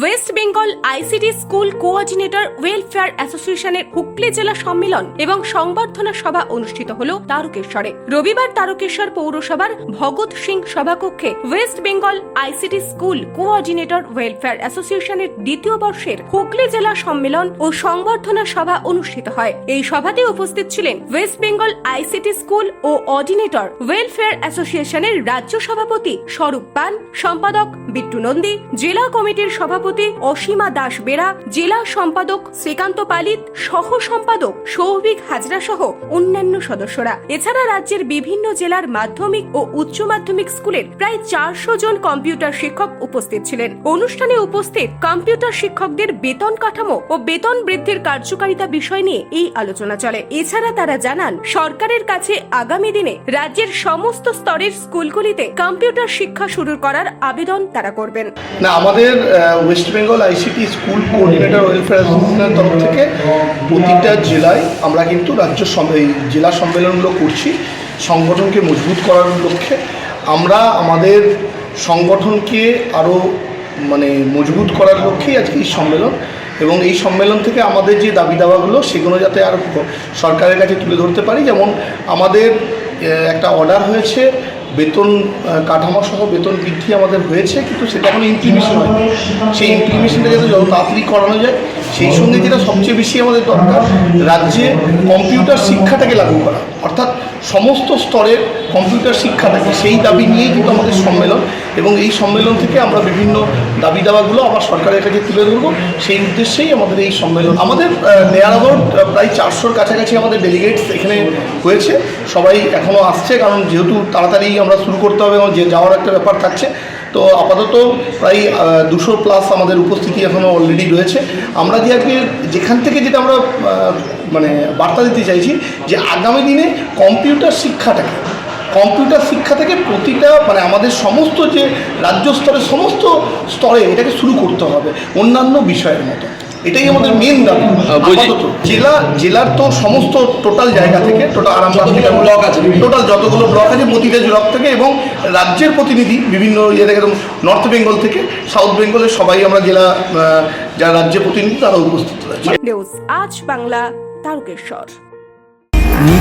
West Bengal ICT school coordinator welfare অ্যাসোসিয়েশনের হুগলি জেলা সম্মেলন এবং সংবর্ধনা সভা অনুষ্ঠিত হল তারকেশ্বরে। রবিবার তারকেশ্বর পৌরসভার ভগৎ সিং সভাকক্ষে West Bengal ICT school coordinator welfare অ্যাসোসিয়েশনের দ্বিতীয় বর্ষের হুগলি জেলা সম্মেলন ও সংবর্ধনা সভা অনুষ্ঠিত হয়। এই সভাতে উপস্থিত ছিলেন West Bengal ICT school coordinator welfare অ্যাসোসিয়েশনের রাজ্য সভাপতি স্বরূপ পান, সম্পাদক বিট্টু নন্দী, জেলা কমিটির সভাপতি অসীমা দাস বেরা, জেলা সম্পাদক শ্রীকান্ত পালিত, সহ সম্পাদক সৌভিক হাজরা সহ অন্যান্য সদস্যরা। এছাড়া রাজ্যের বিভিন্ন জেলার মাধ্যমিক ও উচ্চ মাধ্যমিক স্কুলের প্রায় চারশো জন কম্পিউটার শিক্ষক উপস্থিত ছিলেন। অনুষ্ঠানে উপস্থিত কম্পিউটার শিক্ষকদের বেতন কাঠামো ও বেতন বৃদ্ধির কার্যকারিতা বিষয় নিয়ে এই আলোচনা চলে। এছাড়া তারা জানান, সরকারের কাছে আগামী দিনে রাজ্যের সমস্ত স্তরের স্কুলগুলিতে কম্পিউটার শিক্ষা শুরু করার আবেদন তারা করবেন। না, আমাদের West Bengal ICT school coordinator welfare অ্যাসোসিয়েশনের তরফ থেকে প্রতিটা জেলায় আমরা কিন্তু রাজ্য জেলা সম্মেলনগুলো করছি, সংগঠনকে মজবুত করার লক্ষ্যে। আমরা আমাদের সংগঠনকে আরও মানে মজবুত করার লক্ষ্যেই আজকে এই সম্মেলন এবং এই সম্মেলন থেকে আমাদের যে দাবি দাওয়াগুলো সেগুলো যাতে আর সরকারের কাছে তুলে ধরতে পারি। যেমন আমাদের একটা অর্ডার হয়েছে বেতন কাঠামো সহ বেতন বৃদ্ধি আমাদের হয়েছে, কিন্তু সেটা এখন ইমপ্লিমেশন হয় সেই ইমপ্লিমেশনটা যাতে যত তাড়াতাড়ি করানো যায়, সেই সঙ্গে যেটা সবচেয়ে বেশি আমাদের দরকার, রাজ্যে কম্পিউটার শিক্ষাটাকে লাগু করা। অর্থাৎ সমস্ত স্তরের কম্পিউটার শিক্ষাটাকে, সেই দাবি নিয়েই কিন্তু আমাদের সম্মেলন এবং এই সম্মেলন থেকে আমরা বিভিন্ন দাবি দাওয়াগুলো আবার সরকারের কাছে তুলে ধরবো। সেই উদ্দেশ্যেই আমাদের এই সম্মেলন আমাদের নেয়ার অ্যাবাউট প্রায় চারশোর কাছাকাছি আমাদের ডেলিগেটস এখানে হয়েছে। সবাই এখনও আসছে, কারণ যেহেতু তাড়াতাড়ি আমরা শুরু করতে হবে এবং যে যাওয়ার একটা ব্যাপার থাকছে, তো আপাতত প্রায় দুশো প্লাস আমাদের উপস্থিতি এখনও অলরেডি রয়েছে। আমরা যে যেখান থেকে যেটা আমরা মানে বার্তা দিতে চাইছি, যে আগামী দিনে কম্পিউটার শিক্ষাটাকে কম্পিউটার শিক্ষা থেকে প্রতিটা মানে আমাদের সমস্ত যে রাজ্য স্তরের সমস্ত স্তরে এটাকে শুরু করতে হবে অন্যান্য বিষয়ের মতো। এটাই আমাদের মেন দাবি। জেলা জেলার তো সমস্ত টোটাল জায়গা থেকে টোটাল আরামবাগ থেকে ব্লক আছে টোটাল যতগুলো ব্লক আছে প্রতিটা ব্লক থেকে এবং রাজ্যের প্রতিনিধি বিভিন্ন ইয়ে থেকে যেমন নর্থ বেঙ্গল থেকে সাউথ বেঙ্গলের সবাই আমরা জেলা আহ, যারা রাজ্যের প্রতিনিধি তারা উপস্থিত রয়েছে আজ বাংলা তারকেশ্বর।